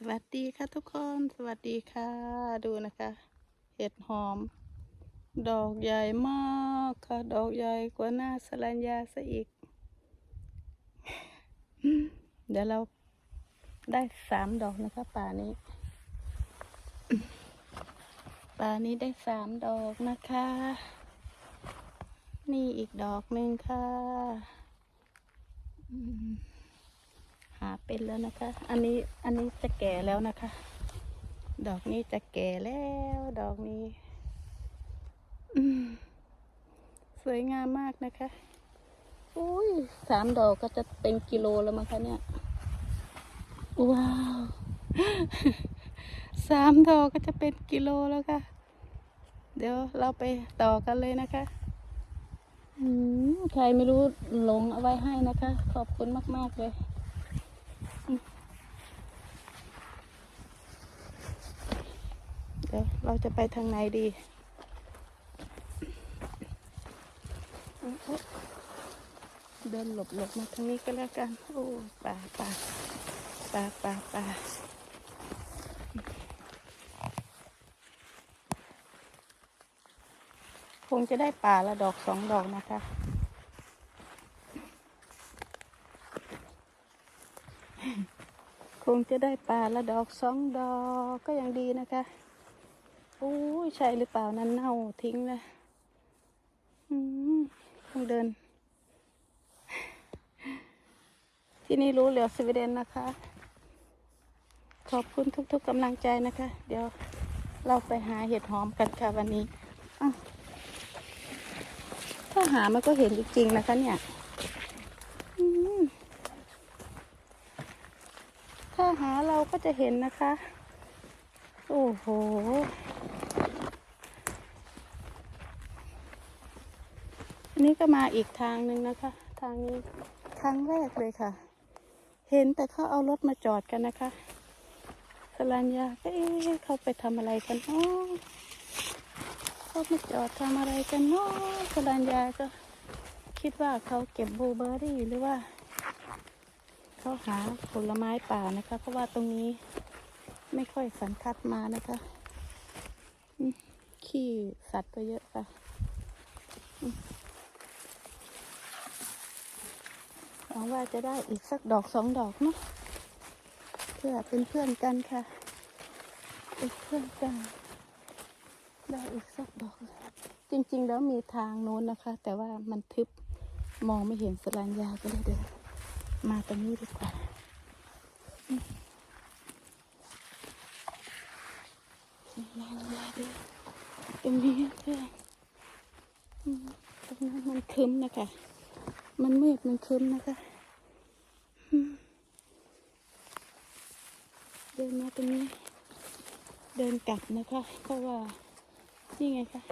สวัสดีค่ะทุกคน สวัสดีค่ะ ดูนะคะ เห็ดหอม ดอกใหญ่มากค่ะ ดอกใหญ่กว่าหน้าสลัญญาซะอีก เดี๋ยวเราได้สามดอกนะคะป่านี้ ป่านี้ได้สามดอกนะคะ นี่อีกดอกหนึ่งค่ะ หาเป็นแล้วนะคะ อันนี้อันนี้จะแก่แล้วนะคะ ดอกนี้จะแก่แล้ว ดอกนี้สวยงามมากนะคะอุ้ยสามดอกก็จะเป็นกิโลแล้วมั้งคะเนี่ย ว้าวสามดอกก็จะเป็นกิโลแล้วค่ะ เดี๋ยวเราไปต่อกันเลยนะคะอืมใครไม่รู้หลงเอาไว้ให้นะคะ ขอบคุณมาก ๆ เลย เดี๋ยวเราจะไปทางไหนดี เดินหลบหลบมาทางนี้ก็แล้วกัน โอ้ป่าป่าป่าป่าป่าคงจะได้ป่าละดอกสองดอกนะคะคงจะได้ป่าละดอกสองดอกก็ยังดีนะคะ โอ้ยใช่หรือเปล่านั้นเน่าทิ้งเลยต้องเดิน ที่นี่รู้เหลือสวีเดนนะคะ ขอบคุณทุกๆกำลังใจนะคะ เดี๋ยวเราไปหาเห็ดหอมกันค่ะวันนี้ถ้าหามันก็เห็นจริงๆนะคะเนี่ยถ้าหาเราก็จะเห็นนะคะ โอ้โห อันนี้ก็มาอีกทางหนึ่งนะคะ ทางนี้ครั้งแรกเลยค่ะ เห็นแต่เขาเอารถมาจอดกันนะคะสลัญญาก็เอ๊ะเขาไปทำอะไรกันเนาะเขามาจอดทำอะไรกันเนาะสลัญญาก็คิดว่าเขาเก็บบลูเบอร์รี่หรือว่าเขาหาผลไม้ป่านะคะ เพราะว่าตรงนี้ไม่ค่อยสันทัดมานะคะขี้สัตว์ก็เยอะค่ะอืมห วังว่าจะได้อีกสักดอกสองดอกเนาะเพื่อเป็นเพื่อนกันค่ะ เป็นเพื่อนกัน ได้อีกสักดอก จริง ๆ แล้วมีทางโน้นนะคะ แต่ว่ามันทึบมองไม่เห็นสลานยาก็เลยเดินมาตรงนี้ดีกว่าอืมมามาดูตรงนี้เพื่อนอืมตรงนั้นมันคึ้มนะคะ มันมืดมันคึ้มนะคะอืม เดินมาตรงนี้ เดินกลับนะคะ เพราะว่า นี่ไงคะ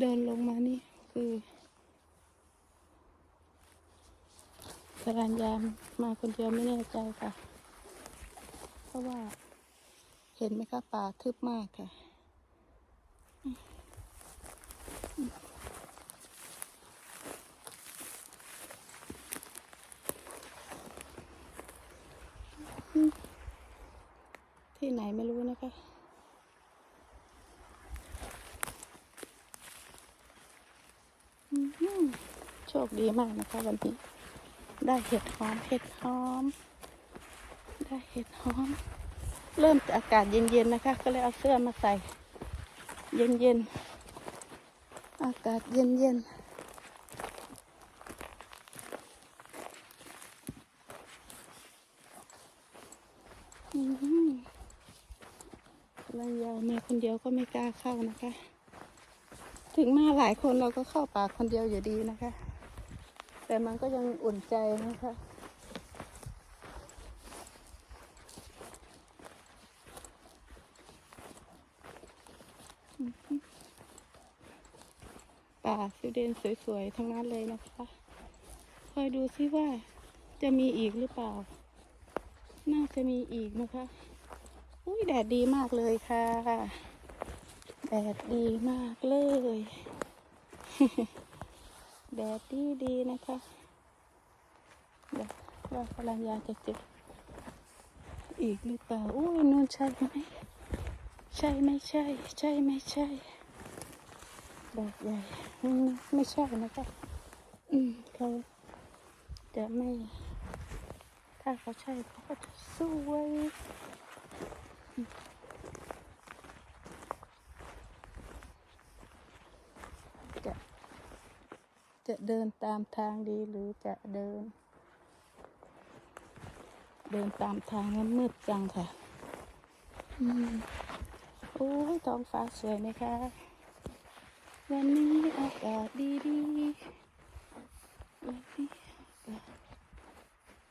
เดินลงมานี่คือสรัญญามมาคนเดียวไม่แน่ใจค่ะ เพราะว่า เห็นไหมคะป่าทึบมากค่ะ ที่ไหนไม่รู้นะคะ โชคดีมากนะคะวันนี้ ได้เห็ดหอม เห็ดหอม ได้เห็ดหอม เริ่มอากาศเย็นๆนะคะ ก็เลยเอาเสื้อมาใส่ เย็นๆ อากาศเย็นๆอืมภรรยามาคนเดียว กล้าเข้านะคะ ถึงมาหลายคนเราก็เข้าป่าคนเดียวอยู่ดีนะคะ แต่มันก็ยังอุ่นใจนะคะป่าสวีเดนสวยๆ ทั้งนั้นเลยนะคะ คอยดูซิว่าจะมีอีกหรือเปล่า น่าจะมีอีกนะคะ อุ้ยแดดดีมากเลยค่ะ ดดดีมากเลย แดดดีดีนะคะเดี๋ยวว่าภรรยาจะเจออีกหรือเปล่าอุ้ยนู่นใช่ไหมใช่ไม่ใช่ ใช่ไม่ใช่ดอกใหญ่อืมไม่ใช่นะคะอืมเขาจะไม่ ถ้าเขาใช่เขาก็จะสวยจะ จะเดินตามทางดีหรือจะเดิน เดินตามทางนั้นมืดจังค่ะ อืมโอ้ยท้องฟ้าสวยไหมคะ วันนี้อากาศดีดีวันนี้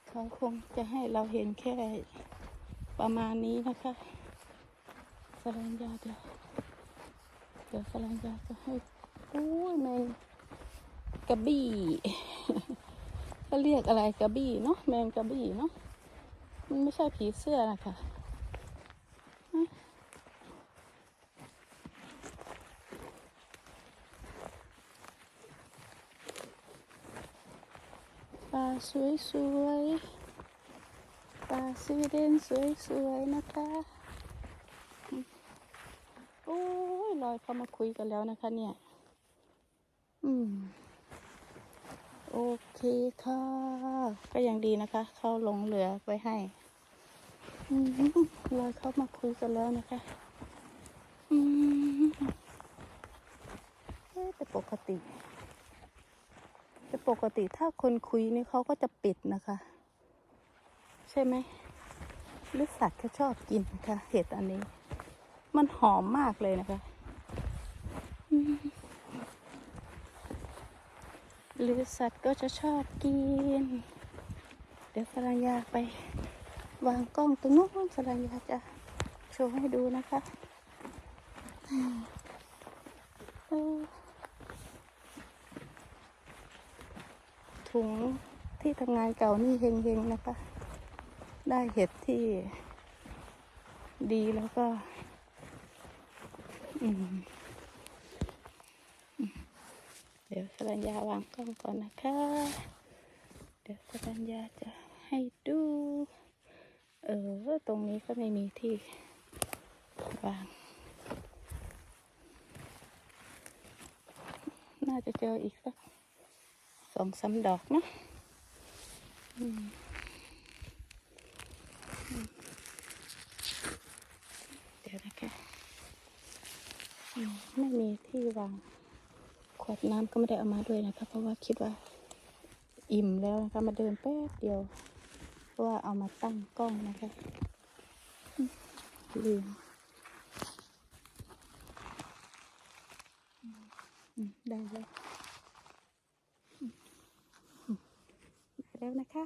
เขาคงจะให้เราเห็นแค่ประมาณนี้นะคะสรัญญาเดี๋ยวเดี๋ยวสรัญญาจะให้โอ้ยแมง กระบี่เขาเรียกอะไรกระบี่เนาะแมงกระบี่เนาะมันไม่ใช่ผีเสื้อนะคะปลาสวยๆปลาสวีเดนสวยๆนะคะโอ้ยลอยเข้ามาคุยกันแล้วนะคะเนี่ย อืม โอเคค่ะ ก็ยังดีนะคะ เขาลงเหลือไว้ให้อืมลอยเข้ามาคุยกันแล้วนะคะเอ๊แต่ปกติ แต่ปกติถ้าคนคุยนี่เขาก็จะปิดนะคะ ใช่ไหมหรือสัตว์เขาชอบกินค่ะเห็ดอันนี้ มันหอมมากเลยนะคะ หรือสัตว์ก็จะชอบกิน เดี๋ยวสรัญญาไป วางกล้องตรงนู้นสรัญญาจะโชว์ให้ดูนะคะถุงที่ทำงานเก่านี่เฮงๆนะคะ ได้เห็ดที่ดีแล้วก็ อืมอืมเดี๋ยวสรัญญาวางกล้องก่อนนะคะ เดี๋ยวสรัญญาจะให้ดู เออ ตรงนี้ก็ไม่มีที่วาง น่าจะเจออีกสักสองสามดอกเนะอเดี๋ยวนะคะ ไม่มีที่วาง ขวดน้ำก็ไม่ได้เอามาด้วยนะคะ เพราะว่าคิดว่าอิ่มแล้วนะคะ มาเดินแป๊บเดียว เพราะว่าเอามาตั้งกล้องนะคะลืมได้แล้วอืมอืมได้แล้วนะคะ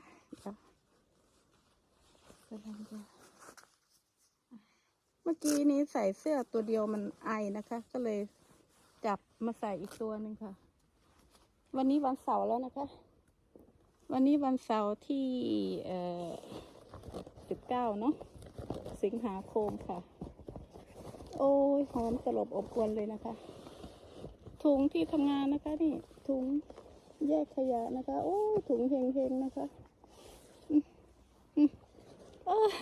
เดี๋ยวกำลังจะเมื่อกี้นี้ใส่เสื้อตัวเดียวมันไอนะคะ ก็เลย จับมาใส่อีกตัวหนึ่งค่ะ วันนี้วันเสาร์แล้วนะคะ วันนี้วันเสาร์ที่เอ่อสิบเก้าเนาะสิงหาคมค่ะ โอ้ยหอมตลบอบอวนเลยนะคะ ถุงที่ทำงานนะคะนี่ ถุงแยกขยะนะคะ โอ้ถุงเฮงๆนะคะอืมอืมเอ้ย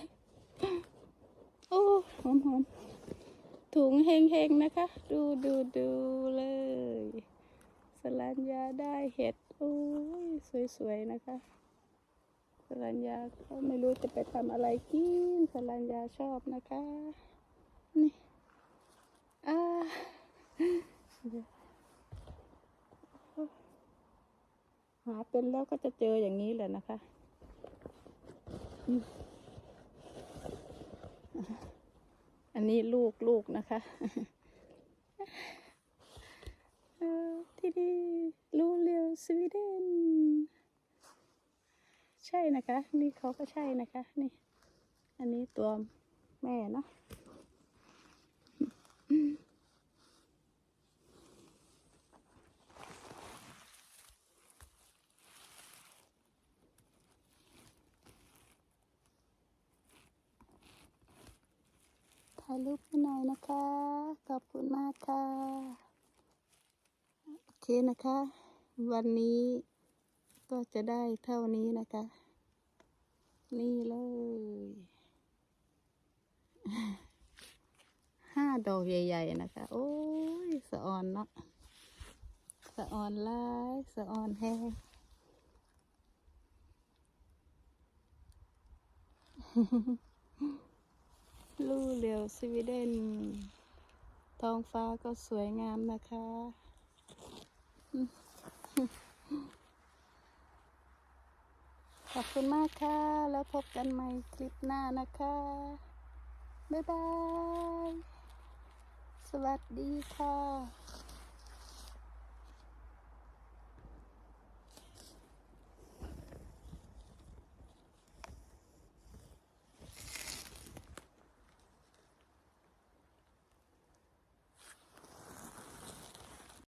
โอ้ยหอมหอม ถุงเฮงๆนะคะ ดูดูดูเลย สลัญญาได้เห็ดโอ้ยสวยๆนะคะ สลัญญาก็ไม่รู้จะไปทำอะไรกิน สลัญญาชอบนะคะ นี่อ่าหาเป็นแล้วก็จะเจออย่างนี้แหละนะคะ อันนี้ลูกลูกนะคะที่นี่ลูเรียวสวีเดน ใช่นะคะ นี่เขาก็ใช่นะคะ นี่ อันนี้ตัวแม่เนาะายรูปให้หน่อยนะคะ ขอบคุณมากค่ะ โอเคนะคะ วันนี้ก็จะได้เท่านี้นะคะ นี่เลยห้าดอกใหญ่ ๆ นะคะ โอ้ย สะออนเนาะสะออนลายสะออนแห้ง ลู่เรียวสวีเดนท้องฟ้าก็สวยงามนะคะ ขอบคุณมากค่ะ แล้วพบกันใหม่คลิปหน้านะคะ บ๊ายบาย สวัสดีค่ะ